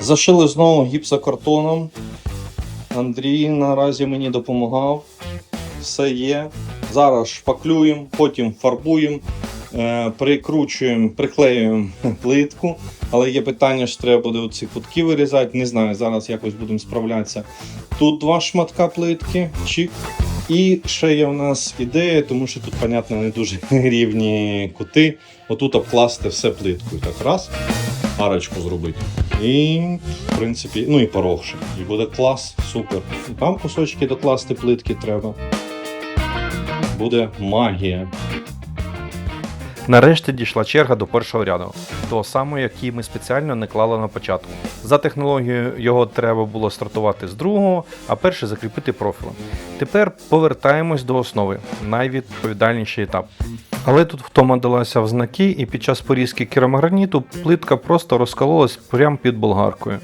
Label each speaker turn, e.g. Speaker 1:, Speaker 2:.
Speaker 1: Зашили знову гіпсокартоном. Андрій наразі мені допомагав. Все є. Зараз шпаклюємо, потім фарбуємо, е, прикручуємо, приклеюємо плитку. Але є питання, що треба буде оці кутки вирізати. Не знаю, зараз якось будемо справлятися. Тут два шматка плитки, чик. І ще є в нас ідея, тому що тут, понятно, не дуже рівні кути. Отут обкласти все плиткою. Так, раз, арочку зробити. І, в принципі, ну і порог ще. І буде клас, супер. Там кусочки докласти плитки треба. Буде магія.
Speaker 2: Нарешті дійшла черга до першого ряду, того самого, який ми спеціально не клали на початку. За технологією його треба було стартувати з другого, а перше закріпити профілем. Тепер повертаємось до основи, найвідповідальніший етап. Але тут втома далася в знаки, і під час порізки керамограніту плитка просто розкололась прямо під болгаркою.